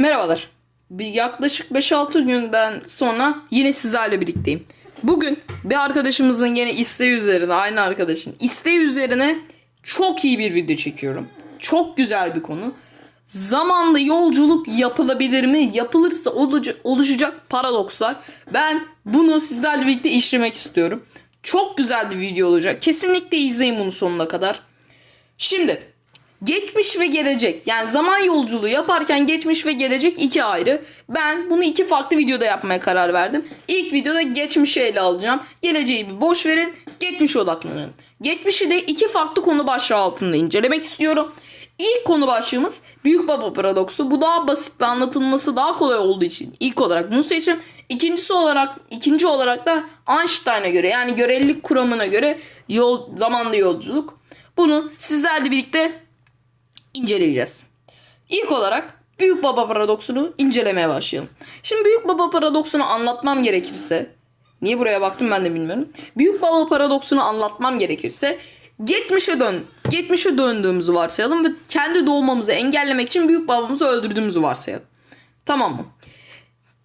Merhabalar. Bir yaklaşık 5-6 günden sonra yine sizlerle birlikteyim. Bugün bir arkadaşımızın yine isteği üzerine, aynı arkadaşın isteği üzerine çok iyi bir video çekiyorum. Çok güzel bir konu. Zamanda yolculuk yapılabilir mi? Yapılırsa oluşacak paradokslar. Ben bunu sizlerle birlikte işlemek istiyorum. Çok güzel bir video olacak. Kesinlikle izleyin bunu sonuna kadar. Şimdi geçmiş ve gelecek yani zaman yolculuğu yaparken geçmiş ve gelecek iki ayrı. Ben bunu iki farklı videoda yapmaya karar verdim. İlk videoda geçmişi ele alacağım. Geleceği bir boş verin. Geçmişe odaklanın. Geçmişi de iki farklı konu başlığı altında incelemek istiyorum. İlk konu başlığımız Büyük Baba Paradoksu. Bu daha basit ve anlatılması daha kolay olduğu için ilk olarak bunu seçtim. İkincisi olarak ikinci olarak da Einstein'a göre yani görelilik kuramına göre yol zamanda yolculuk. Bunu sizlerle birlikte inceleyeceğiz. İlk olarak Büyük Baba Paradoksunu incelemeye başlayalım. Şimdi Büyük Baba Paradoksunu anlatmam gerekirse Niye buraya baktım ben de bilmiyorum. Büyük Baba Paradoksunu anlatmam gerekirse geçmişe dön geçmişe döndüğümüzü varsayalım ve kendi doğmamızı engellemek için büyük babamızı öldürdüğümüzü varsayalım. Tamam mı?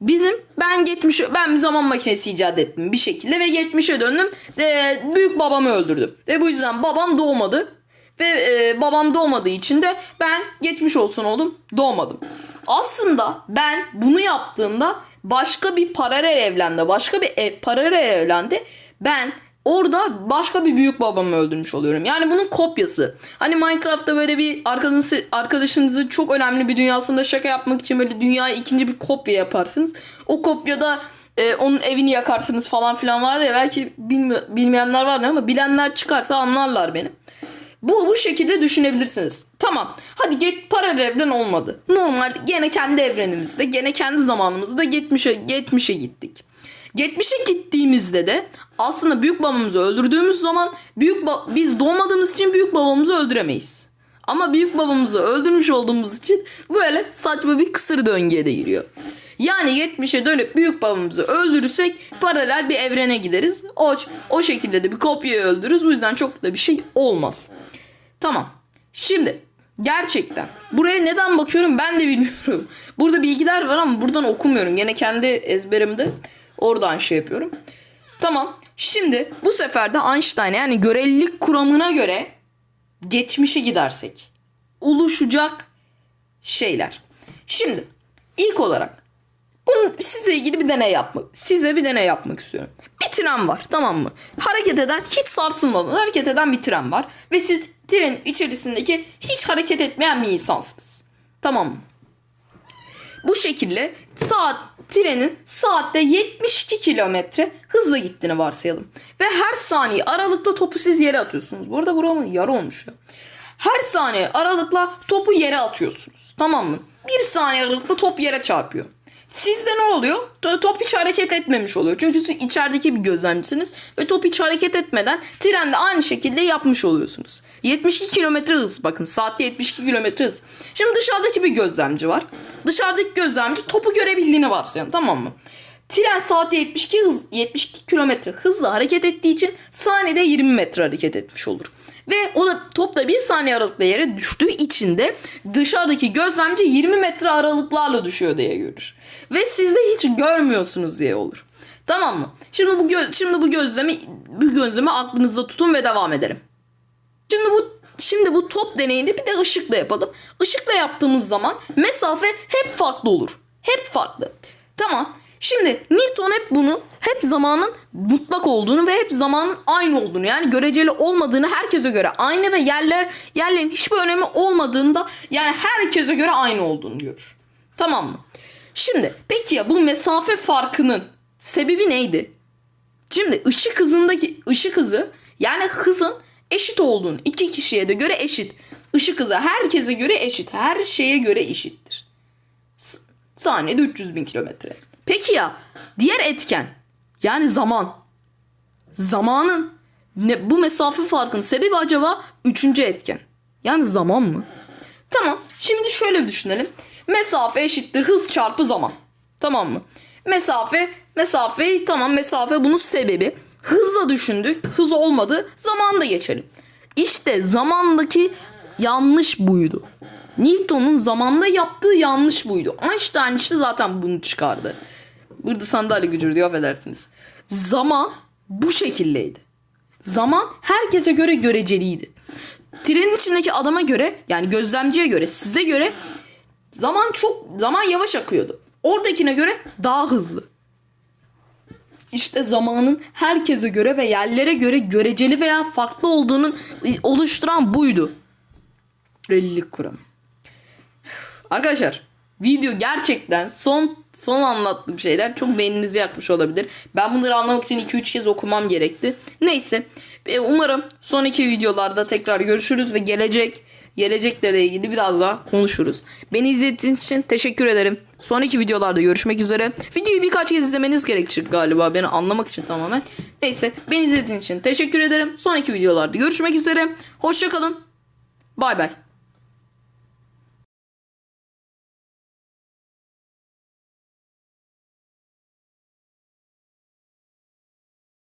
Bizim ben geçmişe ben bir zaman makinesi icat ettim bir şekilde ve geçmişe döndüm. Ve büyük babamı öldürdüm. Ve bu yüzden babam doğmadı. Ve e, babam doğmadığı için de ben geçmiş olsun oğlum doğmadım. Aslında ben bunu yaptığımda başka bir paralel evrende, başka bir ev, paralel evrende ben orada başka bir büyük babamı öldürmüş oluyorum. Yani bunun kopyası. Hani Minecraft'ta böyle bir arkadaşınızı, arkadaşınızı çok önemli bir dünyasında şaka yapmak için böyle dünyaya ikinci bir kopya yaparsınız. O kopyada e, onun evini yakarsınız falan filan vardı ya belki bilmi- bilmeyenler vardır ama bilenler çıkarsa anlarlar beni. Bu bu şekilde düşünebilirsiniz. Tamam. Hadi get paralel evren olmadı. Normal gene kendi evrenimizde, gene kendi zamanımızda geçmişe geçmişe gittik. Geçmişe gittiğimizde de aslında büyük babamızı öldürdüğümüz zaman büyük biz doğmadığımız için büyük babamızı öldüremeyiz. Ama büyük babamızı öldürmüş olduğumuz için böyle saçma bir kısır döngüye de giriyor. Yani 70'e dönüp büyük babamızı öldürürsek paralel bir evrene gideriz. O, o şekilde de bir kopyayı öldürürüz. Bu yüzden çok da bir şey olmaz. Tamam. Şimdi gerçekten buraya neden bakıyorum ben de bilmiyorum. Burada bilgiler var ama buradan okumuyorum. Yine kendi ezberimde oradan şey yapıyorum. Tamam. Şimdi bu sefer de Einstein yani görelilik kuramına göre geçmişe gidersek oluşacak şeyler. Şimdi ilk olarak bunun size ilgili bir deney yapmak. Size bir deney yapmak istiyorum. Bir tren var tamam mı? Hareket eden hiç sarsılmadan hareket eden bir tren var. Ve siz trenin içerisindeki hiç hareket etmeyen bir insansınız. Tamam? Bu şekilde saat trenin saatte 72 kilometre hızla gittiğini varsayalım. Ve her saniye aralıkla topu siz yere atıyorsunuz. Bu arada buramın yarı olmuş ya. Her saniye aralıkla topu yere atıyorsunuz. Tamam mı? Bir saniye aralıkla top yere çarpıyor. Sizde ne oluyor? To- Top hiç hareket etmemiş oluyor. Çünkü siz içerideki bir gözlemcisiniz ve top hiç hareket etmeden trende aynı şekilde yapmış oluyorsunuz. 72 kilometre hız bakın saatte 72 kilometre hız. Şimdi dışarıdaki bir gözlemci var. Dışarıdaki gözlemci topu görebildiğini varsayalım tamam mı? Tren saatte 72 hız 72 kilometre hızla hareket ettiği için saniyede 20 metre hareket etmiş olur. Ve o da top da bir saniye aralıkla yere düştüğü için de dışarıdaki gözlemci 20 metre aralıklarla düşüyor diye görür. Ve siz de hiç görmüyorsunuz diye olur. Tamam mı? Şimdi bu gö- şimdi bu gözlemi bu gözlemi aklınızda tutun ve devam edelim. Şimdi bu şimdi bu top deneyini bir de ışıkla yapalım. Işıkla yaptığımız zaman mesafe hep farklı olur. Hep farklı. Tamam. Şimdi Newton hep bunu hep zamanın mutlak olduğunu ve hep zamanın aynı olduğunu yani göreceli olmadığını herkese göre aynı ve yerler yerlerin hiçbir önemi olmadığında yani herkese göre aynı olduğunu görür. Tamam mı? Şimdi peki ya bu mesafe farkının sebebi neydi? Şimdi ışık hızındaki ışık hızı yani hızın eşit olduğunu iki kişiye de göre eşit. Işık hızı herkese göre eşit. Her şeye göre eşittir. S- saniyede 300 bin kilometre. Peki ya diğer etken yani zaman. Zamanın ne, bu mesafe farkının sebebi acaba üçüncü etken. Yani zaman mı? Tamam şimdi şöyle düşünelim. Mesafe eşittir hız çarpı zaman. Tamam mı? Mesafe, mesafe tamam mesafe bunun sebebi. Hızla düşündük. Hız olmadı. Zaman da geçelim. İşte zamandaki yanlış buydu. Newton'un zamanında yaptığı yanlış buydu. Einstein işte zaten bunu çıkardı. Burada sandalye gücür diyor affedersiniz. Zaman bu şekildeydi. Zaman herkese göre göreceliydi. Trenin içindeki adama göre yani gözlemciye göre size göre zaman çok zaman yavaş akıyordu. Oradakine göre daha hızlı. İşte zamanın herkese göre ve yerlere göre göreceli veya farklı olduğunun oluşturan buydu. Relilik kuramı. Arkadaşlar video gerçekten son son anlattığım şeyler çok beyninizi yakmış olabilir. Ben bunları anlamak için 2-3 kez okumam gerekti. Neyse e, umarım sonraki videolarda tekrar görüşürüz ve gelecek gelecekle ilgili biraz daha konuşuruz. Beni izlediğiniz için teşekkür ederim. Sonraki videolarda görüşmek üzere. Videoyu birkaç kez izlemeniz gerekecek galiba beni anlamak için tamamen. Neyse beni izlediğiniz için teşekkür ederim. Sonraki videolarda görüşmek üzere. Hoşçakalın. Bay bay.